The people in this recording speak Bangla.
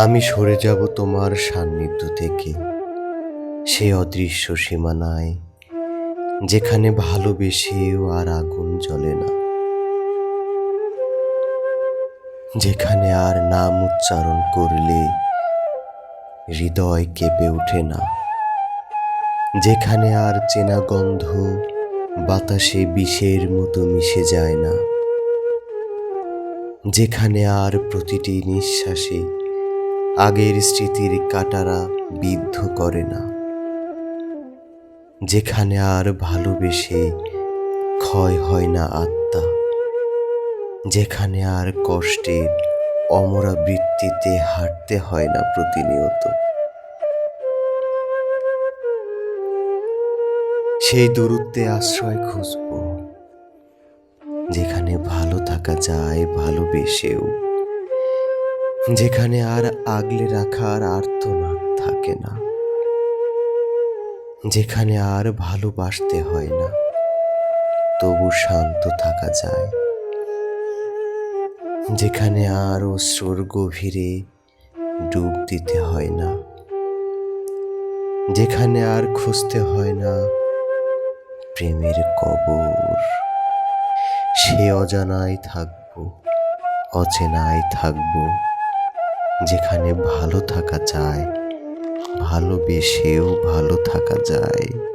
আমি সরে যাব তোমার সান্নিধ্য থেকে। সে অদৃশ্য সীমানায়, যেখানে ভালোবেসেও আর আগুন জ্বলে না। যেখানে আর নাম উচ্চারণ করলে হৃদয় কেঁপে ওঠে না। যেখানে আর চেনা গন্ধ বাতাসে বিষের মতো মিশে যায় না। যেখানে আর প্রতিটি নিঃশ্বাসে আগের স্মৃতির কাটারা বিদ্ধ করে না। যেখানে আর ভালোবেসে ক্ষয় হয় না আত্মা, যেখানে আর কষ্টের অমরা বৃত্তিতে হাঁটতে হয় না প্রতিনিয়ত। সেই দূরত্বে আশ্রয় খুঁজব, যেখানে ভালো থাকা যায় ভালোবেসেও। যেখানে আর আগলে রাখার আর্তনাদ থাকে না, যেখানে আর ভালোবাসতে হয় না, তবু শান্ত থাকা যায়। যেখানে আর অশ্রুর গভীরে ডুব দিতে হয় না, যেখানে আর খুঁজতে হয় না প্রেমের কবর। সে অজানায় থাকব, অচেনায় থাকব যেখানে ভালো থাকা যায় ভালোবেসেও ভালো থাকা যায়।